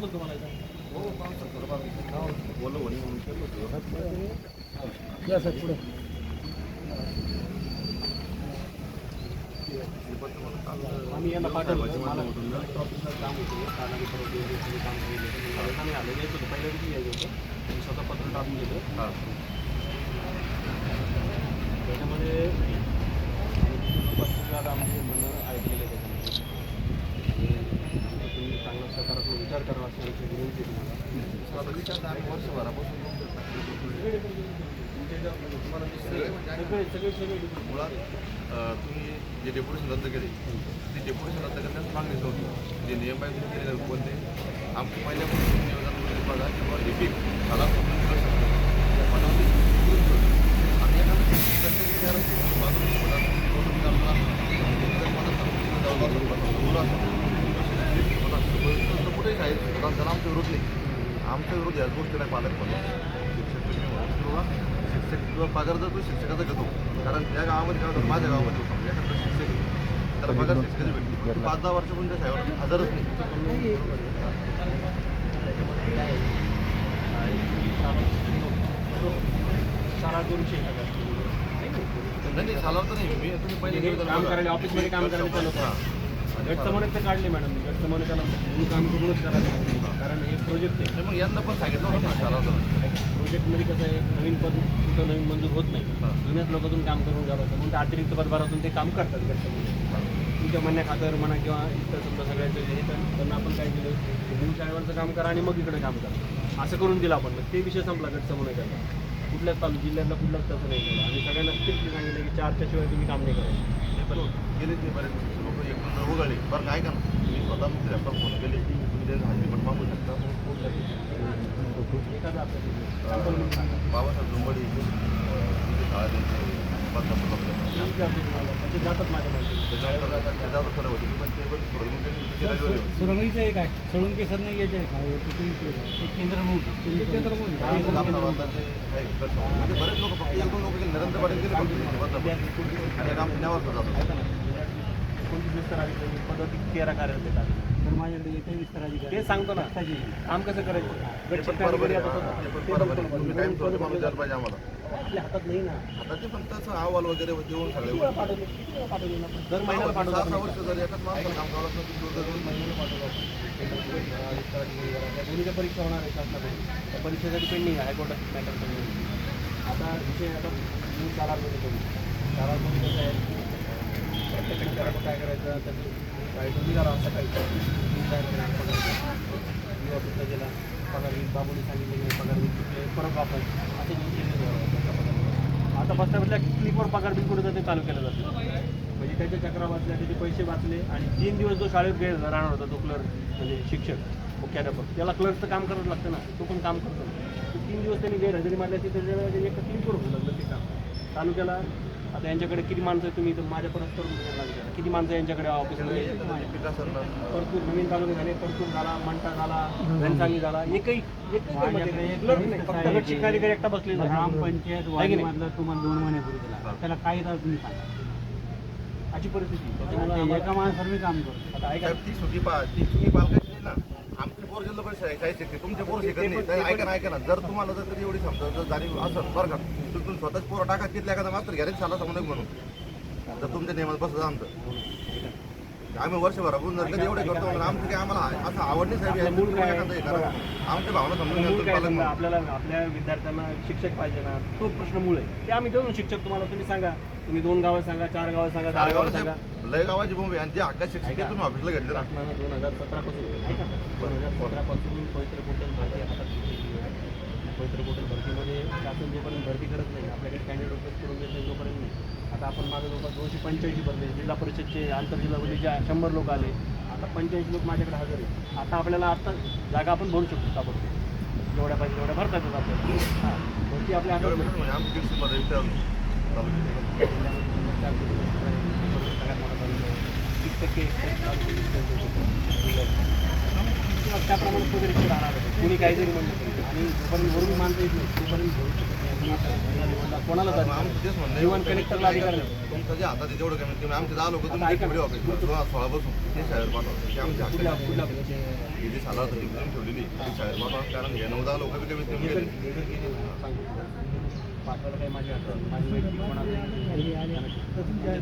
सांगतो? तुम्हाला या रद्द केले. ते डेप्युटेशन रद्द करण्यास मागणीच होती जे नियम आहेत तुम्ही केले कोणते? आमची पहिल्यापासून नियोजन बघा किंवा लिपिक मला समजून दिलं शकतो. पण आम्ही करून ठेवलं. जर मला जाऊ कुठेही विरोध नाही आमचा विरोध याच गोष्टीला नाही पालक म्हणून शिक्षक तुम्ही म्हणून किंवा शिक्षक किंवा पगार जर तो शिक्षकाचा घेतो. कारण त्या गावामध्ये काय होतं? माझ्या गावामध्ये पगार भेटली. पाच दहा वर्षापासून त्या शाळेवर हजरच नाही. शाळा करूची नाही नाही शाळा तर नाही. मी तुम्ही पहिले निवेदन काम. करायला ऑफिसमध्ये काम करायला चालू हां. काढले मॅडम काम करूनच करायला. कारण हे प्रोजेक्ट आहे. नाही, मग यांना पण सांगितलं होतं ना प्रोजेक्टमध्ये कसं आहे नवीन पद कुठं नवीन मंजूर होत नाही. जुन्याच लोकांतून काम करून घ्यावं लागतं. म्हणून अतिरिक्त पदभारातून ते काम करतात गटसमध्ये तुमच्या म्हणण्या खातर म्हणा किंवा इथं समजा सगळ्यांचं हे तर त्यांना आपण काय केलं? न्यू शाळेवरचं काम करा आणि मग इकडे काम करा. असं करून दिलं आपण. ते विषय संपला गटसमोर त्याचा. कुठल्याच तालुक जिल्ह्यातला कुठलाच तसं नाही केलं आणि सगळ्यांना स्ट्रिक्टली सांगितलं की चारच्या शिवाय तुम्ही काम नाही करायचं ते पण गेले ते बरेच लोक एक नंतर उगाळे बरं काय का मी स्वतः फोन केले तुम्ही त्यांना हल्ली पण मागू शकता एखादा. बाबासाहेब तिथे शाळा त्यांची बदलापूर आपल्या मी विचारतो तुम्हाला म्हणजे जातात माझ्या माहिती त्याच्यानंतर आता त्याच्यावर खरं होती पण ते पण थोडं मग त्यांनी तिथे राहिलेले होते. सुरंगीचं एक आहे. सोळंकी सर नाही घ्यायचे केंद्र होते. म्हणजे बरेच लोक फक्त एक दोन लोक नरेंद्र पाटील गेले फक्त बदलापूर आणि काम पुण्यावर जातो कोणती विस्तार अधिकारी पद्धती तेरा कार्यरत आहेत तर माझ्याकडे येते विस्तार अधिकारी ते सांगतो ना. काम कसं करायचं? हा, द्यायला पाहिजे आम्हाला? आपल्या हातात नाही ना. आता ते पण तसं अहवाल वगैरे देऊन सगळे किती वेळा पाठवले? किती वेळा पाठवले ना? आपण? दर महिन्याला सहा पाठवतो सहा आपण. वर्ष जर एकाच माणसाला काम करावं लागलं तर दोन- दोन महिने महिन्याला पाठवतो आपण. दोन्हीच्या परीक्षा होणार आहे शासनाकडून त्या परीक्षेसाठी पेंडिंग आहे हायकोर्टात मॅटर पेंडिंग आता विषय आता मी आठवडे करू. आठवडे कसं आहे प्रत्येक काय करायचं त्याचं निघाला सकाळी मी काय करायचं मी ऑफिसला गेला पगार वीज बाबूने सांगितलं की पगार वीज चुकले परत वापस. असे आता बसल्या बसल्या क्लिपवर पगार बिल कुठे जाते चालू केलं जातं म्हणजे त्याच्या चक्रा वाचल्या त्याचे पैसे वाचले आणि तीन दिवस जो शाळेत गेल राहणार होता तो क्लर्क म्हणजे शिक्षक मुख्याध्यापक त्याला क्लर्कचं काम करावं लागतं ना तो पण काम करतो ना. तीन दिवस त्यांनी गैरहजेरी मारल्याची त्याच्या एका क्लिपवर होऊ लागलं ते काम तालुक्याला आता यांच्याकडे किती माणसं तुम्ही तर माझ्या परत करून द्यायला विचारा. किती माणसं यांच्याकडे ऑफिसमध्ये. परतूर नवीन तालुके झाले परतूर झाला मंटा झाला घनसांगी झाला. एकही एकही एकटा बसलेला. ग्रामपंचायत तुम्हाला दोन महिन्यापूर्वी दिला त्याला काही तास तुम्ही सांगा अशी परिस्थिती एका माणसावर मी काम करतो. आता ऐका. साहेब, ती सुटी पा ती सुटी पालकाची नाही ना आमची पोर जिल्हा परिषद आहे तुमचे पोर शिकत नाही. तर ऐका ना ऐका ना. जर तुम्हाला जर कधी एवढी समजा जर जाणीव असेल बरं का तर तुम्ही स्वतःच पोरं टाका तिथल्या एखादा मात्र घ्या शाळा समजा म्हणून. जर तुमच्या नियमात बसत आमचं. आम्ही वर्षभरापासून जर कधी एवढे करतो म्हणून आमचं काही आम्हाला असं आवड नाही साहेब काय? आमच्या भावना समजून घ्या काय. आपल्याला आपल्या विद्यार्थ्यांना शिक्षक पाहिजे ना तो प्रश्न मूळ आहे. ते आम्ही देऊ ना शिक्षक तुम्हाला तुम्ही सांगा. तुम्ही दोन गावं सांगा चार गावं सांगा दहा गावं सांगा. लय गावाची बोंब आहे आणि जे हक्का शिक्षक तुम्ही ऑफिसला घेतले ना शासनानं दोन हजार सतरापासून दोन हजार सतरापासून पवित्र पोर्टल भरती हातात घेतलेली आहे. पवित्र पोर्टल भरतीमध्ये शासन जोपर्यंत भरती करत नाही आपल्याकडे कॅन्डिडेट उपलब्ध करून देत नाही जोपर्यंत नाही. आता आपण माझं जवळपास दोनशे पंच्याऐंशी भरले. जिल्हा परिषदचे आंतरजिल्हा जे शंभर लोक आले आता पंच्याऐंशी लोक माझ्याकडे हजर आहे आता आपल्याला आता जागा आपण भरू शकतो ताबडतोब जेवढ्या पाहिजे तेवढ्या भरता येतात आपल्याला हां. भरती आपल्या हातात टक्के त्याप्रमाणे वगैरे राहणार. कोणी काही जरी म्हणलं तरी. आणि जोपर्यंत वरून मानता येत नाही तोपर्यंत भरू शकत नाही कोणाला आहे. जीवन कनेक्टरला अधिकार नाही तुमचं जे हातात तेवढं कमी तुम्ही आमचे दहा लोक. तुम्ही ऑफिस दोन हजार सोळा बसून ते शाळेवर पाठवा ते आमच्या. कुठल्या हे जे साला होतं ठेवलेली ती शाळेवर पाठवा कारण हे नऊ दहा लोक बी कमीत कमी पाठवायला काही माझी माझी वैयक्तिक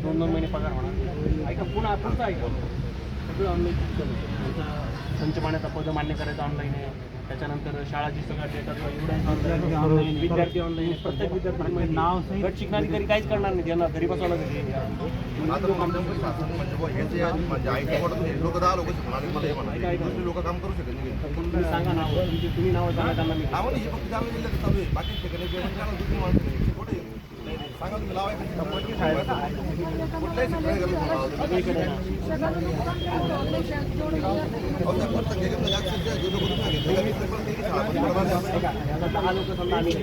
दोन दोन महिने पगार होणार ऐका पुन्हा पुढचं ऐका सगळं ऑनलाईन संच पाण्याचा पद मान्य करायचं ऑनलाईन आहे. त्याच्यानंतर शाळाची सगळ्या डेटा विद्यार्थी ऑनलाईन विद्यार्थी ऑनलाईन प्रत्येक विद्यार्थी नाव सहित- गट शिकणाधिकारी काहीच करणार नाही त्यांना घरी बसवायला म्हणजे हे म्हणजे हे लोक शिकणार हे काम करू शकत नाही सांगा नाव तुमची तुम्ही नावं सांगा त्यांना मी हे बाकी दहा लोक समजा आम्ही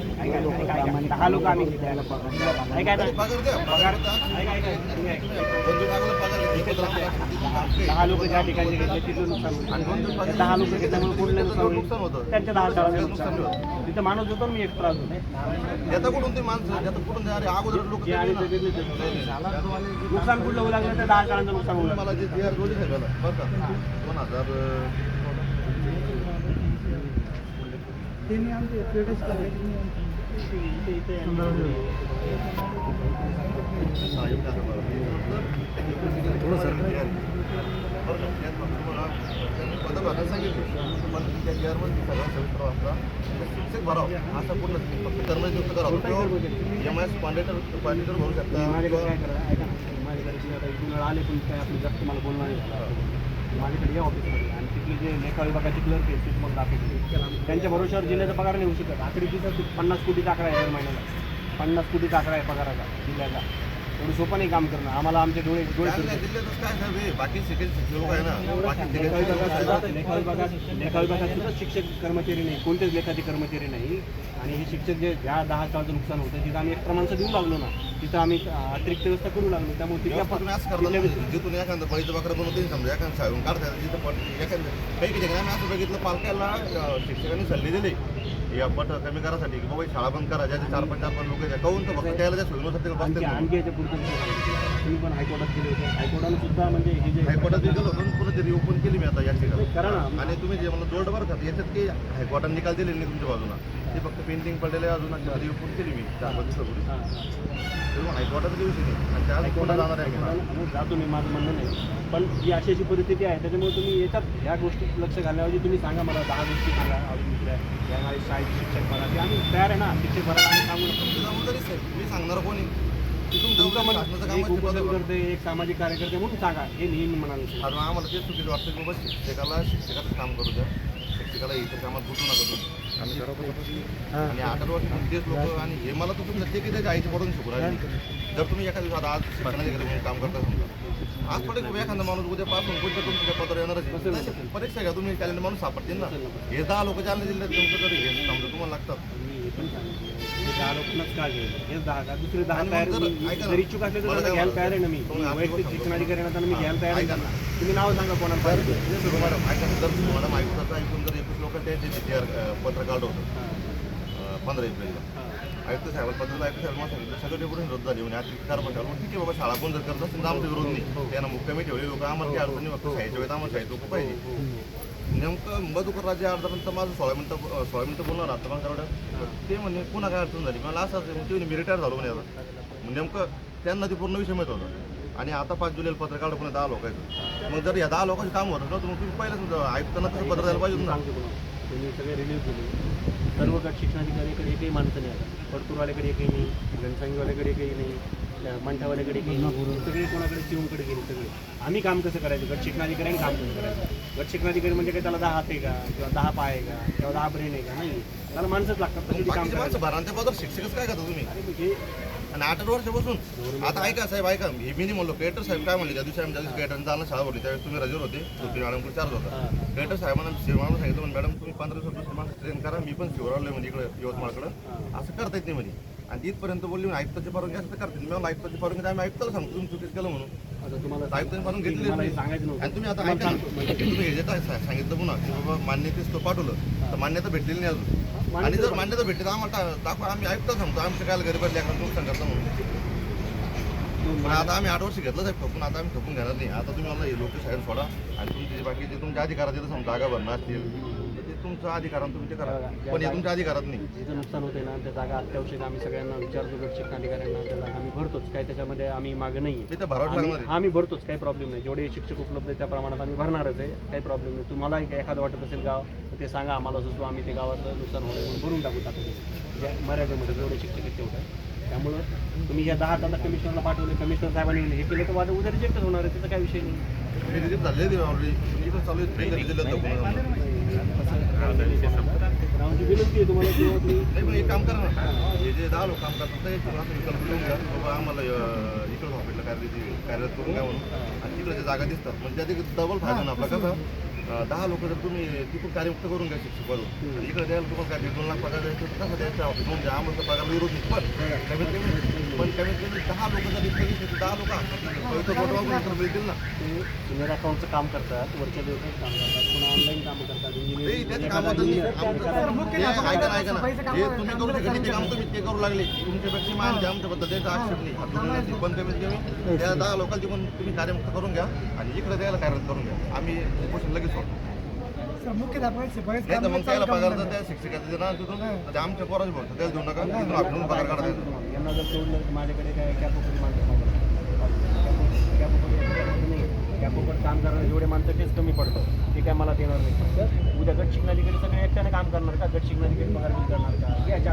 दहा लोक आम्ही द्यायला पगार. पगार. दहा लोक ज्या ठिकाणी घेतले तिथलं नुकसान दहा लोक घेतल्यामुळे कुठलं नुकसान होतं. त्यांच्या दहा शाळांचं नुकसान नुकसान तिथं माणूस होतो मी एक त्रास होतो येतं कुठून ते माणसं? कुठून? ते अरे अगोदर लोक ते ते. नुकसान कुठलं होऊ लागलं तर दहा शाळांचं नुकसान होऊ लागलं. मला जे आर रोजी ठेवलं बरं का? दोन हजार त्यांनी आमचे पेटेच थोडं सर पदं भरायला सांगितले. पण त्या जे आरमध्ये सगळा सविस्तर वाचला शिक्षक भरावं. असं पूर्ण फक्त कर्मनियुक्त करावं. एम एस कॉन्ट्रॅक्टर कॉन्ट्रॅक्टर भरू शकता. माझ्याकडे काय करा ऐका ना. माझ्याकडे तुम्ही आता इथून आले पण काय आपलं जास्त मला बोलणार नाही. माझ्याकडे या ऑफिसमध्ये आणि तिथले जे लेखा विभागाचे क्लर्क आहेत ते तुम्हाला दाखवतो त्यांच्या भरोश्यावर जिल्ह्याचा पगार नाही होऊ शकत. आखरी दिवसात पन्नास कोटीचा आकडा आहे दर महिन्याला. पन्नास कोटीचा आकडा आहे पगाराचा जिल्ह्याचा. एवढं सोपं नाही काम करणं. आम्हाला आमचे डोळे डोळे काय साहेब हे? बाकी शिकेल शिक्षक लोक आहे ना बाकी लेखा विभागात सुद्धा शिकेल लेखा विभागात लेखा विभागात सुद्धा शिक्षक कर्मचारी नाही कोणतेच लेखाचे कर्मचारी नाही. आणि हे शिक्षक जे ज्या दहा सालचं नुकसान होतं तिथं आम्ही एक प्रमाणचं देऊ लागलो ना. तिथं आम्ही अं, अतिरिक्त व्यवस्था करू लागलो. त्यामुळे तिथल्या व्यवस्था तुम्ही असं करता ना, जिथून एखादं बळीचं बकरं बनवते समजा एखादं तिथं पण एखादं काही काही ठिकाणी आम्ही असं बघितलं पालकाला अं, शिक्षकांनी सल्ले दिले. या पट कमी करासाठी की बाबा ही शाळा बंद करा ज्याचे चार पाच चार पाच लोक आहेत काहून तर फक्त त्याला त्या सोयीनुसार बसते आणखी याच्या पुढचं मी सांगतो. तुम्ही पण हायकोर्टात गेले होते. हायकोर्टानं सुद्धा म्हणजे हे जे हायकोर्टात गेलो होतो आणि पुन्हा ते ओपन केली मी आता या ठिकाणी. आणि तुम्ही जे मला जोड बरं का याच्यात की हायकोर्टाने निकाल दिलेले नाही तुमच्या बाजूला ते फक्त पेंटिंग पडलेले आहे, अजून ओपन केली मी. हां, हां. तेव्हा हायकोर्टाचा दिवस आहे आणि त्या पुन्हा जाणार आहे जातो मी माझं म्हणणं नाही. पण जी अशी अशी परिस्थिती आहे त्याच्यामुळे तुम्ही याच्यात ह्या गोष्टीत लक्ष घालण्याऐवजी तुम्ही सांगा मला दहा गोष्टी सांगा. अजून दुसऱ्या या शाळेत शिक्षक भरा ते आम्ही तयार आहे ना शिक्षक भरायला आम्ही सांगू नका जबाबदारीच आहे. मी सांगणार कोणी? एक आहे, ते बदल उपयोग करा. करते एक सामाजिक कार्यकर्ते म्हणून सांगा हे नेहमी म्हणाले. आम्हाला तेच चुकीचं वाटतं की बाबा शिक्षकाला शिक्षकाचं काम करू द्या. शिक्षकाला इतर कामात गुंतू नका तुम्ही. आम्ही सर्व आणि अठरा वर्ष तेच लोक आणि हे मला तुम्ही ते की त्याच्या आईच्या पडून शिकू राहिले. जर तुम्ही एका दिवसात आज शिक्षणाच्या घरी काम करता समजा. आज बाबा एखादा माणूस उद्यापासून कोणत्या तुमच्या पत्र येणारच परीक्षा घ्या तुम्ही टॅलेंट माणूस सापडतील ना. हे दहा लोक जालना जिल्ह्यात तुमचं तरी हे समजा तुम्हाला लागतात. हे पण हे दहा लोकांनाच का घ्यायचं हेच दहा का दुसरे दहा आणि मग तयार जर- मी- ऐका ना. जर इच्छुक असले तर मला त्यांना काय घ्यायला तयार आहे ना मी. तुम्ही मी वैयक्तिक ना मी घ्यायला तयार आहे ऐका ना. तुम्ही नाव सांगा कोणाला तर पाहिजे. हे सुरू मॅडम ऐका ना, जर मॅडम आयुक्ताचं ऐकून जर एकवीस लोक त्यांचे आर पत्र काढलं होतं. हां, अं, पंधरा एप्रिलला. हां. आयुक्त साहेबांना पत्र आयुक्त साहेबांना सांगितलं सगळं डेप्युटेशन रद्द झाली. म्हणजे आता कार म्हटलं मग ठीक आहे बाबा शाळा कोण जर करत असेल तर आमचा विरोध नाही. त्यांना मुक्कामी ठेवले लोक आम्हाला काही अडचण नाही फक्त शाळेच्या वेळेत आम्हाला शाळेत लोक पाहिजे. नेमकं मधुकर राजे अर्धापर्यंत माझं सोळा मिनिटं सोळा मिनिटं बोलणार आता तेवढं ते म्हणे पुन्हा काय अडचण झाली? मला असं ते म्हणे मी रिटायर झालो म्हणे आता. नेमकं त्यांना ते पूर्ण विषय माहीत होता. आणि आता पाच जुलैला पत्र काढलं पुन्हा दहा लोकांचं. मग जर या दहा लोकांचं काम होतं ना तर मग तुम्ही पहिलं आयुक्तांना तसं पत्र द्यायला पाहिजे ना. सगळे रिलीव्ह केले सर्व गट शिक्षणाधिकारीकडे एकही माणसं नाही आता परतूरवाल्याकडे एकही नाही घनसांगीवाल्याकडे एकही नाही. मंठावाल्याकडे नाही सगळे कोणाकडे शिवूनकडे गेले सगळे. आम्ही काम कसं करायचं? गट शिक्षणाधिकाऱ्यांनी काम कसं करायचं? गट शिक्षणाधिकारी म्हणजे काय त्याला दहा हात आहे का? किंवा दहा पाय आहे का? किंवा दहा ब्रेन आहे का? नाही. त्याला माणसंच लागतात तशी काम करायचं. शिक्षकच काय करता तुम्ही? अरे म्हणजे आणि आठ वर्षापासून? आता ऐका साहेब ऐका. हे मी नाही म्हणलो. केटर साहेब काय म्हणले? त्या दिवशी आम्ही दिवशी जाणं शाळा भरली त्यावेळेस तुम्ही रजेवर होते. सुप्री मॅडमकडे चार्ज होता केटर साहेबांना शिवराला सांगितलं म्हणजे मॅडम तुम्ही पंधरा माणसं ट्रेन करा. मी पण शिवरावले म्हणजे इकडे यवतमाळकडं. असं करता येत नाही म्हणजे आणि तिथपर्यंत बोलली आयुक्ताची परवानगी असं तर करते मी आयुक्ताची परवानगी आम्ही आयुक्ताला सांगतो तुम्ही चुकीच केलं म्हणून. आता तुम्हाला आयुक्तांनी परवानगी घेतली आणि तुम्ही आता ऐका ना, म्हणजे तुम्ही हे जे काय सा- सांगितलं पुन्हा की बाबा मान्यतेच तो पाठवलं तर मान्यता भेटलेली नाही अजून. आणि जर मान्यता भेटली तर आम्हाला टा- दाखवा आम्ही ऐकतो सांगतो आमच्या काय गरीब लेकरांना नुकसान करतो म्हणून. पण आता आम्ही आठ वर्ष घेतलं साहेब ठोकून आता आम्ही ठोकून घेणार नाही. आता तुम्ही मला हे लोक साईड सोडा आणि तुमचे जे बाकीचे तुमच्या अधिकारात येतं समजा जागा भरणं असतील तुमचं अधिकारात तुम्ही ते करा. पण हे तुमच्या अधिकारात नाही. जिथं नुकसान होते ना त्या जागा अत्यावश्यक आम्ही सगळ्यांना विचारतो गटशिक्षण अधिकाऱ्यांना त्या जागा आम्ही भरतोच. काय त्याच्यामध्ये आम्ही मागं नाही ते तर भरावं लागणार आहे. आम्ही भरतोच काही प्रॉब्लेम नाही. जेवढे शिक्षक उपलब्ध आहेत त्या प्रमाणात आम्ही भरणारच आहे. काही प्रॉब्लेम नाही. तुम्हाला एखादं वाटत असेल गाव तर ते सांगा. आम्हाला सुचवा. आम्ही ते गावाचं नुकसान होणे म्हणून भरून टाकू टाकू. ज्या मर्यादेमध्ये जेवढे शिक्षक आहेत तेवढं. त्यामुळं तुम्ही या दहा आता कमिशनरला पाठवले. कमिशनर साहेबांनी हे केलं तर माझं उद्या रिजेक्टच होणार आहे. त्याचा काय विषय नाही. रिजेक्ट ऑलरेडी चालू आहे. होतं नाही एक काम करा ना हे. जे दहा लोक काम करतात विकल्प बाबा आम्हाला इकडं हॉस्पिटल कार्य कार्यरत करून घ्या म्हणून आणि तिकडे जागा दिसतात म्हणजे त्यात डबल फायदा ना आपला कसं दहा लोक जर तुम्ही तिकडून कार्यमुक्त करून घ्या शिक्षक इकडे द्यायला तुम्हाला काय दोन लाख पगार द्यायचं कसं द्यायचं ऑफिस म्हणजे आम्हाला पगार विरोध नाही पण कमीत कमी पण कमीत कमी दहा लोक जर तर दहा लोक इथं मिळतील ना? ते सिनियर अकाउंटचं काम करतात वरच्या दिवसात काम करतात पुन्हा ऑनलाईन कामं करतात. हे. हे करू शकत नाही, ते काम तुम्ही ते करू लागले तुमच्यापेक्षा द्या आमच्या पद्धतीचा आक्षेप नाही हात. पण कमीत कमी त्या दहा लोकांची पण तुम्ही कार्यमुक्त करून घ्या आणि इकडे द्यायला कार्यरत करून घ्या आम्ही उपोषण लगेच तर मग त्याला पगार त्या शिक्षकाचा देणार तिथून आमच्या पोराचे भरतो त्याला देऊ नका तिथून आपल्याला पगार काढा द्यायचा यांना जर सोडलं माझ्याकडे काय कॅपोकरी माणसं कॅपोकरी नाही कॅपोकट काम करणारे जेवढे माणसं तेच कमी पडतं ते काय मला देणार नाही फक्त उद्या गट शिकणाधिकारी सगळे एकट्याने काम करणार का? गट शिकणाधिकारी पगार बिल करणार का? याच्या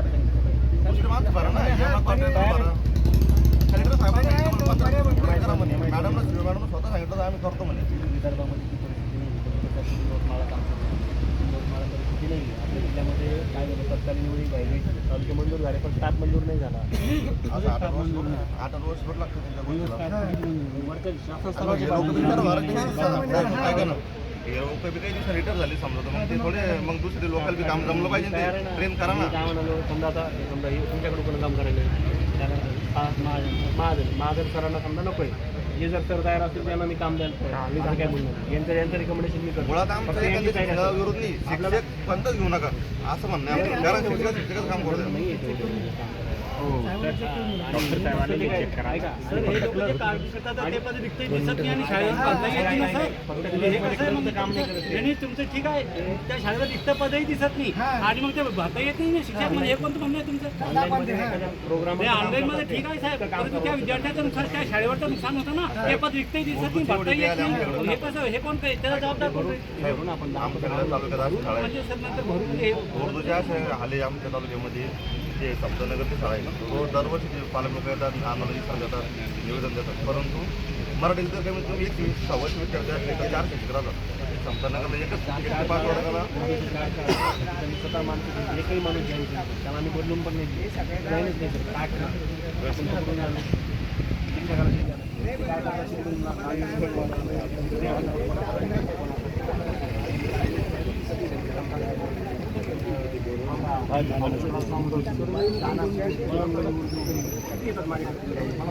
मॅडम स्वतः सांगितलं आम्ही करतो म्हणे. विदर्भामध्ये ती परिस्थिती नाही यवतमाळा काम यवतमाळा परिस्थिती नाही? आपल्या जिल्ह्यामध्ये काय झालं? तत्कालीन निवडी पाहिजे तालुके मंजूर झाले पण स्टाफ मंजूर नाही झाला. आठ आठ वर्ष लागतं शासन लोक बी जरा भारत देशात ऐका ना लोक बी काही दिवसांनी रिटायर झाले समजा तर मग ते थोडे मग दुसरे लोकल बी काम जमलं पाहिजे ना ते ट्रेन करा ना मी काय म्हणालो समजा आता समजा हे तुमच्याकडे कोण काम करायला महाजन महाजन सरांना समजा नको आहे हे जर सर तयार असतील त्यांना मी काम द्यायला तयार आहे. मी काय बोलणार यांचं यांचं रिकमेंडेशन मी करतो मुळात फक्त आमच्या यांची एखाद्या तयारी शिक्षकाला असेल. विरोध नाही शिक्षक पंतच घेऊ नका असं म्हणणं आहे आमचं. कारण शिक्षक शिक्षकच काम करू द्या नाही येत काम तुमचं- नाही, तुमचं ठीक आहे त्या शाळेवर रिक्त पदही दिसत नाही. आणि मग ते भरता येत नाही ना शिक्षक म्हणजे हे कोणतं म्हणणं आहे तुमचं? प्रोग्राम ऑनलाईन मध्ये ठीक आहे साहेब. परंतु त्या विद्यार्थ्याचं नुकसान त्या शाळेवरचं नुकसान होतं ना. ते पद रिक्तही दिसत नाही भरता येत नाही. हे कसं हे कोण काय त्याला जबाबदार कोण म्हणजे सर नंतर भरून हे- हाले आमच्या तालुक्यामध्ये जे सप्तनगरची शाळा आहे ना तो दरवर्षी जे पालक लोक येतात आम्हाला विचार देतात निवेदन देतात. परंतु मराठी तर कमीत कमी म्हणजे एक सव्वाशे विद्यार्थी असले तर चार शिक्षक राहतात. सप्तनगरला एकच पाच वर्गाला त्यांनी स्वतः माणसं एकही माणूस जाईल त्याला आम्ही बदलून पण नाही दिली. नाही सर काय शिक्षकाला शिकवून येतात माझ्याकडे. मला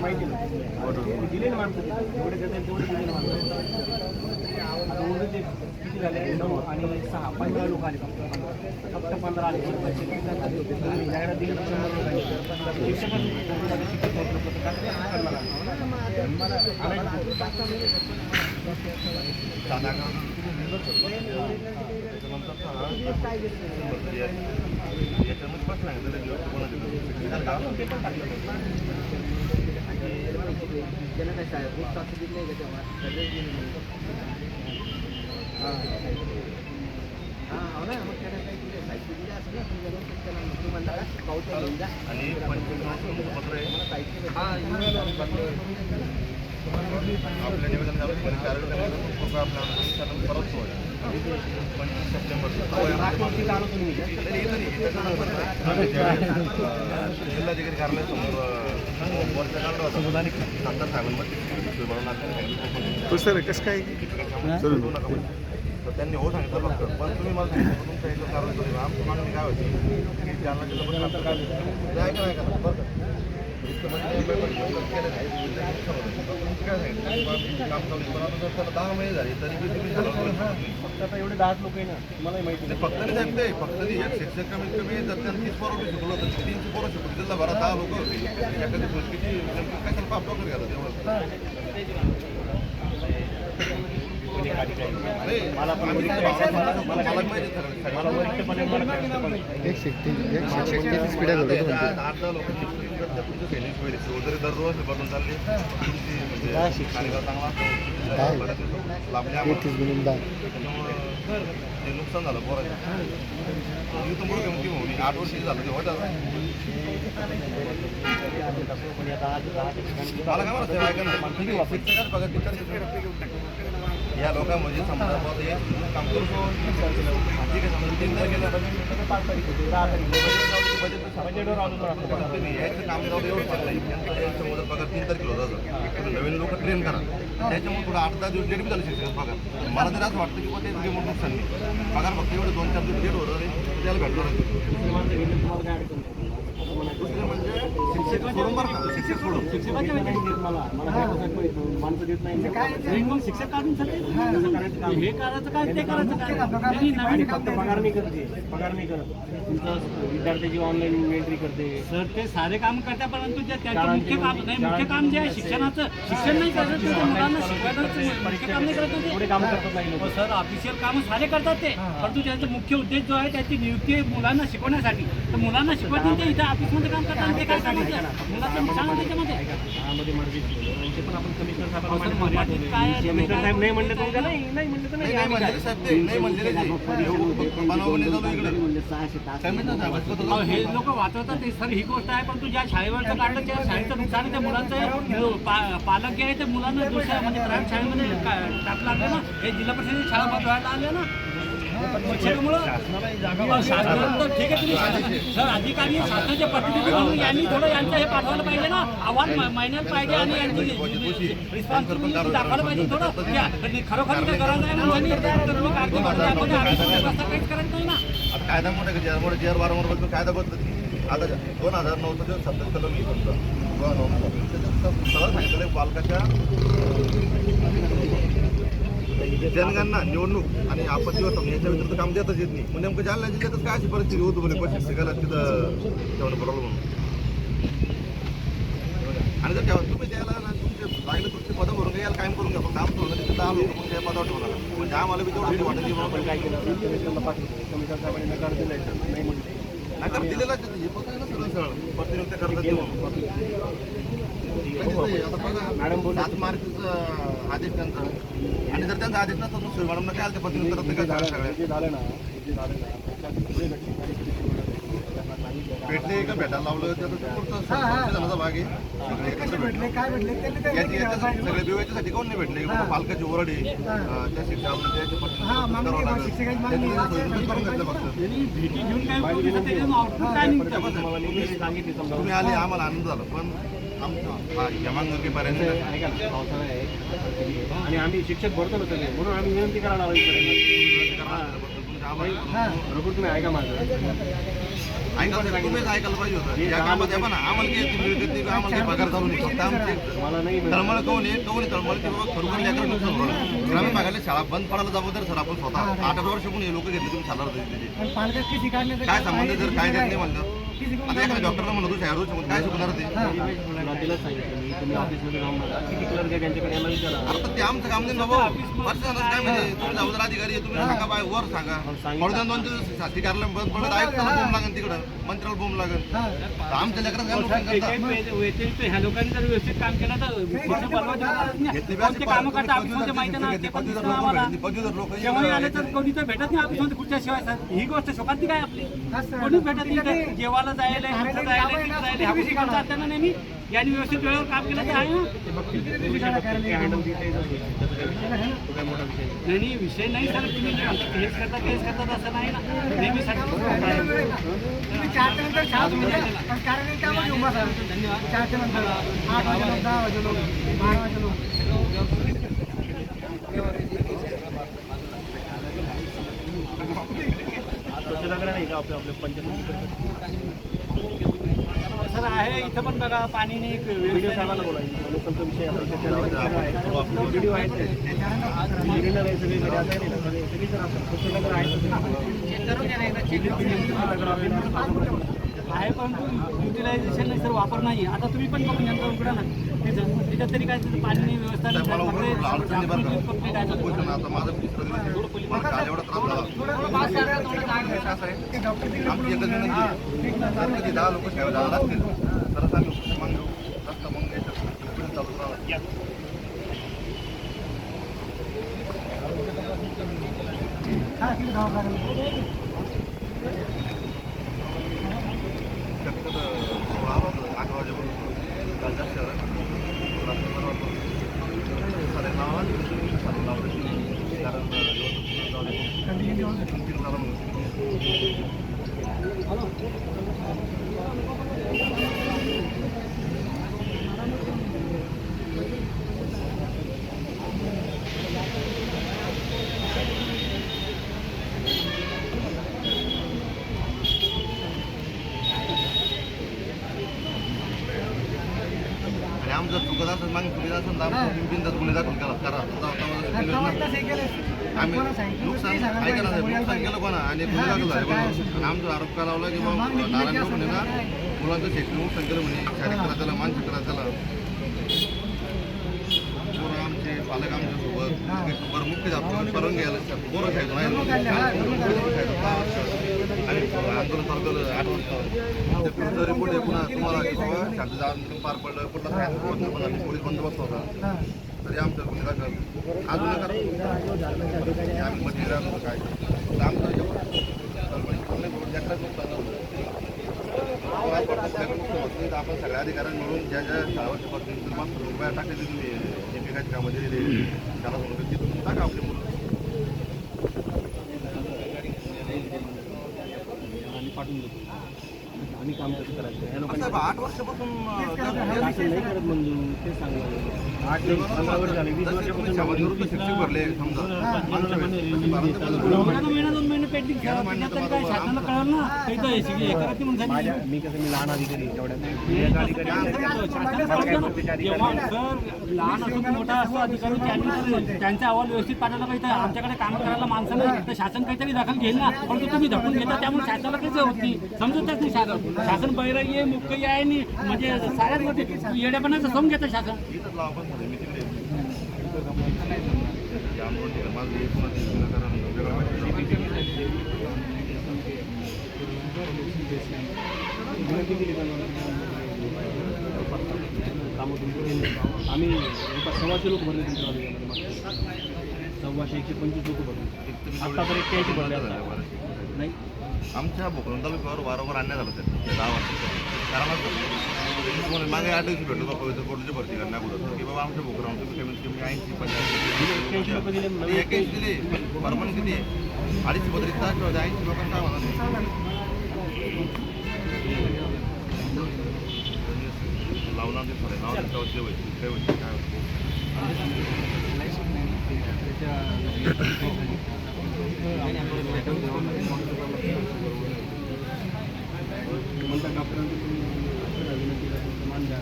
माहिती नाही दिले ना जेवढे देतात तेवढे दिले ना किती झाले नऊ आणि सहा पंधरा लोक आले फक्त फक्त पंधरा आले आणि जाहिरात दिली तर शंभर तर करणार आणि पंचवीस पत्र आहे मला साहित्य आपल्या निवेदन कार्यक्रम आपल्या अनुसार परत सोडा पंचवीस सप्टेंबर जिल्हाधिकारी कार्यालयासमोर सर कसं काय. तर त्यांनी हो सांगितलं फक्त पण तुम्ही मला सांगितलं तुमच्या याच्यावर कारवाई करू आमची मागणी काय होती? की जालना जिल्हा बरं का नाही. काय दहा महिने झाले तरी बी तुम्ही. फक्त आता एवढे दहाच लोक आहे ना माहिती नाही फक्त नाही साहेब ते फक्त एक शिक्षक कमीत कमी जर त्यांना तीस पोरं तर तीनशे त्याला भरा दहा लोक होते एखादी पाप कनिष्ठपणे एक शिफ्टिंग एक किती स्पीड आहे एकतीस गुणून दहा नुकसान झालं पोराचं. आठ वर्ष झालं मला काय म्हणत ऐका ना. या लोकांमध्ये समजा हे काम करू ठीक आहे समजा तीन तारखेला पाच तारीख होती दहा बजेटवर यायचं काम जाऊ एवढं चांगलं आहे यांचं मुदत तीन तारखेला होता नवीन लोक ट्रेन करा. त्याच्यामुळे थोडं आठ दहा दिवस डेट बी झालं शिक्षक पगार मला तर असं वाटतं की ते मोठं नुकसान नाही. पगार फक्त एवढे दोन चार दिवस डेट होतं त्याला भेटणार दुसरं म्हणजे शिक्षक सोडून बरं का शिक्षक सोडून. शिक्षकाच्या नाही देत मला मला काय माहिती, माणसं देत नाही नाही, मग शिक्षक काढून सगळे हे करायचं काय? ते करायचं काय? त्यांनी नवीन आणि फक्त पगार नाही करते. पगार नाही करत. तुमचं विद्यार्थ्याची ऑनलाईन एंट्री करते. सर ते सारे काम करतात परंतु जे त्यांचं मुख्य काम नाही मुख्य काम जे आहे शिक्षणाचं शिक्षण नाही करत ते मुलांना शिकवायचं मुख्य काम नाही करत पुढे ते काम करतात नाही हो सर ऑफिशियल काम सारे करतात ते. परंतु त्यांचा मुख्य उद्देश जो आहे त्याची नियुक्ती आहे मुलांना शिकवण्यासाठी. तर मुलांना शिकवतील ते इथे ऑफिसमध्ये काम करतात ते काय करायचं मुलाचं नुकसान आहे त्याच्यामध्ये. शाळामध्ये मर्जी ते पण आपण कमिशनर हो, सर, मर्यादित काय आहे? कमिशनर साहेब नाही म्हणले तर उद्या नाही नाही म्हणले तर नाही नाही नाही आम्ही म्हणलेले साहेब ते नाही म्हणलेले ते. बनावणी चालू इकडे. कमिशनर साहेब अहो, हे लोक वाचवतात ते. सर ही गोष्ट आहे परंतु ज्या शाळेवरचं काढलं त्या शाळेचं नुकसान त्या मुलांचं पा- पालक जे आहे ते मुलांना दुसऱ्या म्हणजे प्रायव्हेट शाळेमध्ये का- टाकलं लागलं ना हे जिल्हा परिषदेच्या शाळा बंद व्हायला आले ना सर अधिकारी प्रतिनिधी म्हणून यांनी थोडं यांचं हे पाठवायला पाहिजे ना. आव्हान महिन्यात पाहिजे आणि यांची रिस्पॉन्सिबिलिटी दाखवायला पाहिजे थोडं. खरोखर गरज आहे म्हणून काहीच करत नाही ना. कायदा मोठा जी आर जी आर वारंवार बघतो कायदा बदलत आता दोन हजार नऊचं ते सत्तर कलम आहे फक्त दोन हजार नऊ सगळं सांगितलं आहे बालकाच्या जनगणना निवडणूक आणि आपत्ती व्यवस्थापन याच्या व्यतिरिक्त काम देतच येत नाही. मग नेमकं जालना जिल्ह्यातच काय अशी परिस्थिती होती म्हणे पश्चिम शिकायला तिथं पडवलं म्हणून आणि जर तेव्हा तुम्ही द्यायला ना तुमचे लागले तुमचे पदं भरून घ्यायला कायम करून घ्या. फक्त आम ठेवलं तिथे दहा लोक मग त्या पदावर ठेवणार म्हणजे आम्हाला बी तेवढं वाटत की बाबा काय केलं? नकार नाही दिलेला हे फक्त ना सरळ. सरळ प्रतिनियुक्त करतात बघा, मॅडम सात मार्चचा आदेश त्यांचा आणि जर त्यांचा आदेश नसता सुई मॅडमनं काय आलं ते प्रतिनियुक्त करत झालं सगळ्या ना झालं जे झालं भेटले का? भेटायला लावलं त्याचं भाग आहे. सगळे? भेटले? बिवायच्यासाठी कोण नाही भेटले? पालकाची ओरडे त्या शिक्षा हा, तुम्ही आले आम्हाला आनंद झाला. पण आणि आम्ही शिक्षक भरतो ना सगळे म्हणून आम्ही विनंती करायला आलो इकडे तुम्ही ऐका माझं. ऐकायला तुम्हीच ऐकायला पाहिजे होतं. या कामात आम्हाला आम्हाला पगार चालू नाही फक्त आमचे मला नाही मिळत. तळमळ कोण आहे कोण आहे तळमळ की बाबा खरोखर लेकरं नुकसान होणार ग्रामीण भागाला शाळा बंद पडायला जबाबदार सर आपण स्वतः आठ आठ वर्षापून हे लोक घेतले तुम्ही शाळा पण काय संबंध जर काय देत नाही म्हणलं? आता एखाद्या डॉक्टरला म्हणतो शहर शिकून काय शिकणार ते तुला तिलाच सांगितलं मी. तुम्ही ऑफिसमध्ये जाऊन बघा. किती क्लर्क आहे त्यांच्याकडे यांना विचारा आता ते आमचं काम नाही ना भाऊ. वर्षानं काय म्हणजे तुम्ही जबाबदार अधिकारी आहे, तुम्ही सांगा बाय वर सांगा. पडद्यान दोन दिवस साथी कार्यालय बंद पडत ऐकताना बोंब लागेल तिकडं. मंत्र्याला बोंब लागेल. तर आमच्या लेकरांना काय नुकसान जे करता? काही व्यतिरिक्त ह्या लोकांनी जर व्यवस्थित काम केलं तर शिक्षण बनवायची गरज नाही. कोणते कामं ऑफिसमध्ये माहिती नाही ते पण दिसतं आम्हाला. आले तर. कोणी तर भेटत नाही ऑफिसमध्ये खुर्च्या शिवाय सर ही गोष्ट शोकांती काय आपली. कोणीच भेटत नाही. इथं. जेवायला जायला जायला जायला नेहमी यांनी व्यवस्थित वेळेवर काम केलं तर आहे ना विषय नाही. तो काय मोठा विषय नाही नाही नाही विषय नाही सर तुम्ही जे म्हणता हेच करतात तेच करतात असं नाही ना नेहमी साठी तुम्ही चारच्या नंतर शाळा सुरू द्या. पण कार्यालयीन कामं घेऊन बसा. चारच्या नंतर आठ वाजे लोक दहा वाजे लोक बारा वाजे लोक स्वच्छताकडे नाही का आपल्या आपल्या पंचायत सर आहे इथं पण बघा पाणी नाही व्हिडिओ व्यवस्था साहेबांना बोलायचं. लोकलचा विषय आहे व्हिडिओ आहेत. नाही परंतु युटिलायझेशन सर वापर नाही आता तुम्ही पण बघून यंत्र उघडा ना. तिथं त्याच्यात तरी काय तिथं पाणी नाही व्यवस्था नाही. मला फक्त आहे दहा लोक तर आम्ही मग घेऊ रस्ता मग याच्यात चालू राहणार शक्यतो सोळा वाजता वाजेपर्यंत काल जास्त झालं रात्री बारा वाजता साडेनऊ वाजले साडेनऊ वाजले कारण कंटिन्यू होऊन जाईल. तीन झाला म्हणून आणि आमचं मग चुकीचं असेल तर आम्ही बिनधास्त गुन्हे दाखल केला करा. केलं केलं. आम्ही? नुकसान ऐका ना साहेब. नुकसान केलं कोणा? आणि गुन्हे दाखल झाले आणि आमचा आरोप काय लावला की बाबा नारायण केली म्हणे ना. मुलांचं शैक्षणिक नुकसान केलं म्हणे शारीरिक त्रास झाला मानसिक त्रास झाला पोरं आमचे पालक आमच्यासोबत. बरं मुख्य जातो परवानगी घ्यायला पोरं आहे. चालू केलं आठ वाजता. ते पुढचं रिपोर्ट आहे पुन्हा तुम्हाला की बाबा शांतता आंदोलन पार पडलं पण आम्ही पोलीस बंदोबस्त होता. तरी आमचं गुन्हे दाखल. आज गुन्हे आम्ही मध्ये राहतो काय. आपण सगळ्या अधिकाऱ्यांनी मिळून ज्या ज्या शाळावरच्या पद्धतीने रुपया टाकले तुम्ही जे पिकाच्या कामं दिलेले त्याला टाका आपली मुलं आणि पाठवून देतो आम्ही काम कसं करायचं? या लोकांनी साहेब, आठ वर्षापासून ते सांगा आठ पंधरा वर्ष झाले वीस वर्षापासून भरले समजा. पेंटिंग शासनाला कळलं ना? काही तर नाही म्हणून माझ्या सांगितलं. मी कसं मी लहान अधिकारी. जेव्हा असो की मोठा असो अधिकारी त्यांनी तर त्यांचा अहवाल व्यवस्थित पाठवला पाहिजे. आमच्याकडे काम करायला माणसं नाही. तर शासन काहीतरी दखल घेईल ना? पण तुम्ही धकून घेता त्यामुळे शासनाला काहीच होत नाही. समजतच नाही शासन. शासन बैराई आहे मुक्कई आहे आणि म्हणजे साऱ्याच मध्ये येड्यापणाचं समज घेतं शासन. विनंती केली कामं आम्ही एका सव्वाशे लोक भरले तुमच्या सव्वाशे एकशे पंचवीस लोक भरले. आत्ता तर एक्क्याऐंशी भरले नाही. आमच्या भोकरण तालुक्यावर वारंवार आणण्यात आलं सर. दहा वर्षात. कारण तुम्हाला मागे आठ दिवशी भेटलो होतो पवित्र कोर्टाची भरती करण्या अगोदर की बाबा आमच्या भोकरावर तुम्ही कमीत कमी ऐंशी एक्क्याऐंशी लोकं दिले, पंच्याऐंशी एक्क्याऐंशी दिले परमाने किती अडीचशे बत्रीस तास किंवा ऐंशी लोकांना काय म्हणा लावणार ते थोडे लावणार तेव्हा ते होईल काय होईल काय होईल म्हणतात डॉक्टरांचं तुम्ही विनंती करा, तुमचं मान द्या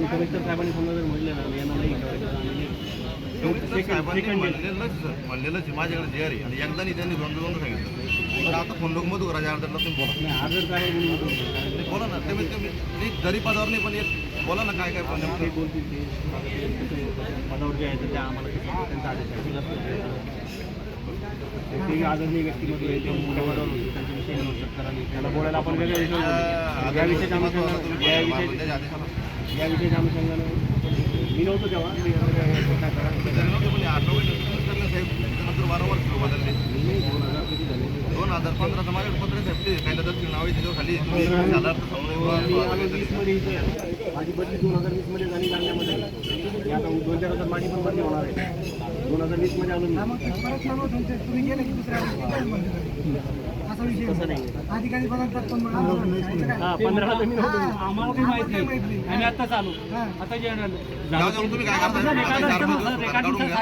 आपण कलेक्टर साहेबांनी समजा जर म्हणले ना यांना नाही म्हणलेलंच माझ्याकडे जे आहे आणि एकदा त्यांनी दोनदा दोनदा सांगितलं. पण आता फोन लोक मधू राजा अर्धा तुम्ही बोला. काय ना जरी पदावर नाही पण एक बोला ना काय काय पण. बोलतील पदावर जे आहे ते आम्हाला त्यांचा आदेश ते आदरणीय विषयी त्याला बोलायला आपण वेगळ्या विषयावर याविषयी या विषयाच्या अनुषंगानं मी नव्हतो तेव्हा मी काय करा साहेब वारंवार बदलले दोन हजार पंधराचं माझ्याकडे पत्र ते काही दक्षिण नाव आहे खाली माझी बदली दोन हजार वीसमध्ये झाली आता दोन चार हजार माझी पण बदली होणार आहे. दोन हजार वीसमध्ये ते तुम्ही गेले की दुसऱ्या. असा विषय. नाही. अधिकारी आम्हाला काही माहीत नाही. आम्ही आता चालू. आता जे जाऊ दे, तुम्ही काय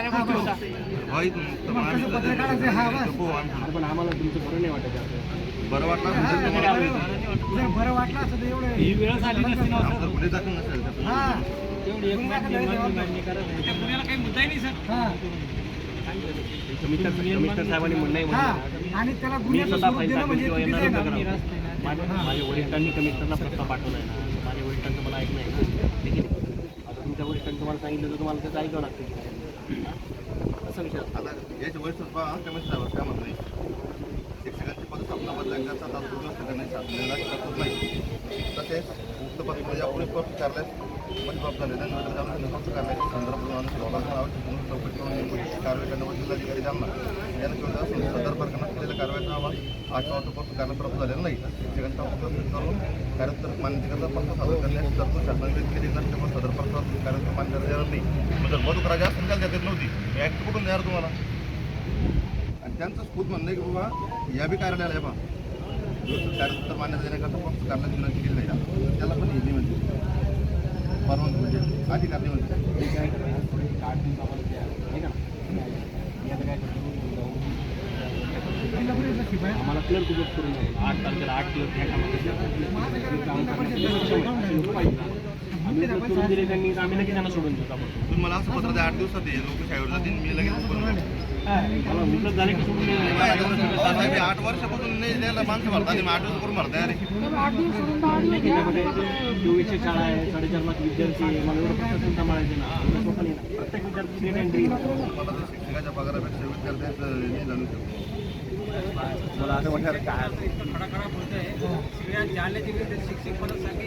करता? पण आम्हाला तुमचं बरं नाही वाटत आहे बरं वाटलं बरं वाटलं. एवढं ही पुढे दाखल नसेल हा. पुण्याला काही मुद्दाही नाही सर. हा. आहे हा. म्हणजे आणि त्याला म्हणजे आहे. माझ्या वरिष्ठांनी कमिशनरला प्रस्ताव पाठवलाय ना. तर माझ्या वरिष्ठांचं मला ऐकणं आहे आहे. आता तुमच्या वरिष्ठांनी तुम्हाला सांगितलं तर तुम्हाला त्याचं ऐकावं लागतं. असा विषय आता याच्या वरिष्ठ पहा कमी साहेब काय म्हणत नाही शिक्षकांची पदस्थापना बदलांचा आता दुर्लक्ष करण्याची शासनाला करत नाही. तसेच उक्त पद म्हणजे यापुढे पक्ष कार्यालयात मध्ये बाब झाले त्यांना जाणून पक्ष कार्यालयाच्या संदर्भात माणूस लोकांना आवश्यक म्हणून चौकशी करून नेमकी कारवाई करण्यावर जिल्हाधिकारी जालना यांना किंवा असून सदर प्रकरणात केलेल्या कारवाईचा अहवाल आठ पक्ष कार्य प्राप्त झालेला नाही. शिक्षकांचा उपस्थित करून कार्यतर मान्यतेकरता पत्र सादर करण्याची तरतूद शासनाने केली केली नसल्यामुळे सदर पक्षात कार्यक्रम मान्य करता येणार नाही. मग जर मधुक राजा असेल त्याला देत नव्हती. मी ॲक्ट कुठून देणार तुम्हाला? आणि त्यांचं स्फूत म्हणणं आहे की बाबा या बी कार्यालयाला आहे बा. कार्यतर मान्यता देण्याकरता पक्ष कार्यालयात विनंती केली नाही त्याला पण हे नाही म्हणते परवानगी म्हणजे अधिकार नाही म्हणते आम्हाला क्लर्क उभं करून. आठ तारखेला आठ क्लर्क ह्या कामात हे करून दिले त्यांनी तर आम्ही लगेच त्यांना सोडून देतो आपण. तुम्ही मला असं पत्र द्या आठ दिवसात ये लोक शाळेवर जातील मी लगेच बोलतो. मला विकत झाले की सोडून देणार. काय आता अहो, साहेब, हे आठ वर्षापासून नाही द्यायला माणसं भरतात आठ दिवस करून भरताय अरे त्याच्यामध्ये चोवीसशे शाळा आहे साडेचार लाख विद्यार्थी आहे मला एवढं प्रशासन सांभाळायचे ना. एवढं सोपं नाही ना. प्रत्येक विद्यार्थी डेट एंट्री मला तर शिक्षकाच्या पगारापेक्षा विद्यार्थ्यांचं नाही जाणू शकतो मला असं वाटतं काय? सगळ्या विद्यार्थी शिक्षक पदासाठी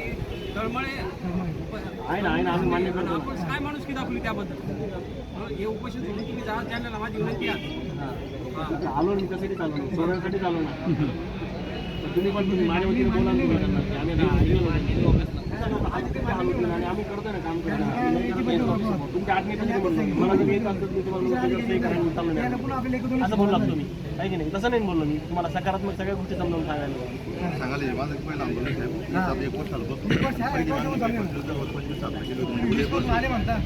तळमळे. आहे ना आहे ना आम्ही मान्य करतो. आपण काय माणूस की दाखवली त्याबद्दल? हं, उपोषण सोडून तुम्ही जा जालन्याला माझी विनंती आहे. आलो मी कशासाठी चालू ना सोडण्यासाठी चालू ना तुम्ही पण तुम्ही माझ्या वतीने बोला ना तुम्ही त्यांना की आम्ही आता ऐकलं नाही. आज ते हाल होतील आणि आम्ही करतोय ना काम करतो तुमच्या आठ मिनिटांनी बोललो मी. असं आहे की नाही तसं नाही बोललो मी तुम्हाला सकारात्मक सगळ्या गोष्टी समजावून सांगायला सांगायला हे माझं पहिलं आंदोलन साहेब एक वर्ष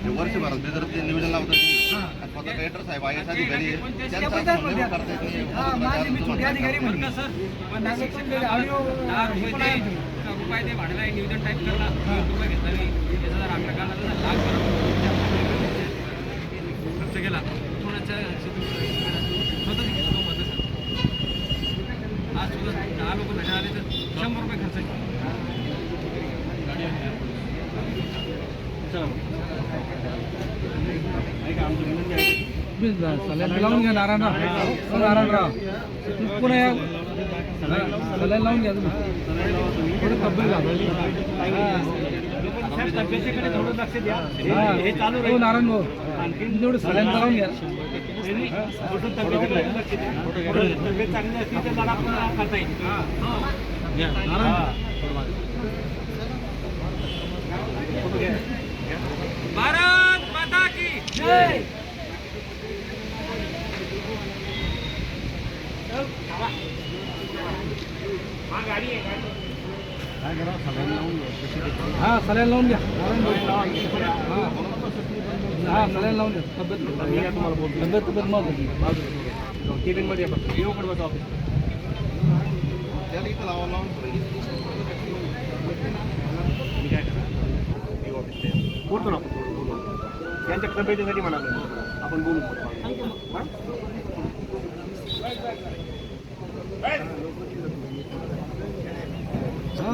वर्षभरात जर ते लावतात स्वतः कलेक्टर आय एस अधिकारी. ते ते audio, आहे. भाड्याला टाईप करला. रुपये घेतला नाही त्याचा जर आकडा काढला तर लाख खर्च केला. कोणाच्या स्वतःच घेतो मत आज सुद्धा दहा लोक भेटा आले तर शंभर रुपये खर्च केला. चला मग. लावून घ्या नारायणराव. नारायणराव. पुन्हा या. सलाईन लावून घ्या तुम्ही. थोडं तब्येत तब्येतीकडे थोडं लक्ष द्या हे चालू हो राहील नारायण भाऊ. आणखी तेवढं सलाईन लावून घ्या. तब्येत चांगली असली तर जरा आपल्याला खाता येईल भारत माता की जय! Come on सगळ्यांना लावून घ्या. कशी देतो? हा सलाईन लावून घ्या हा सलाईन लावून घ्या तब्येत तब्येत तब्येत मग केबिनमध्ये या फक्त. येऊकडे बसा ऑफिस त्याला इथं लावा लावून मी काय करा येऊ ऑफिस बोलतो ना आपण. त्यांच्या तब्येतीसाठी म्हणाले आपण बोलू. हां? हा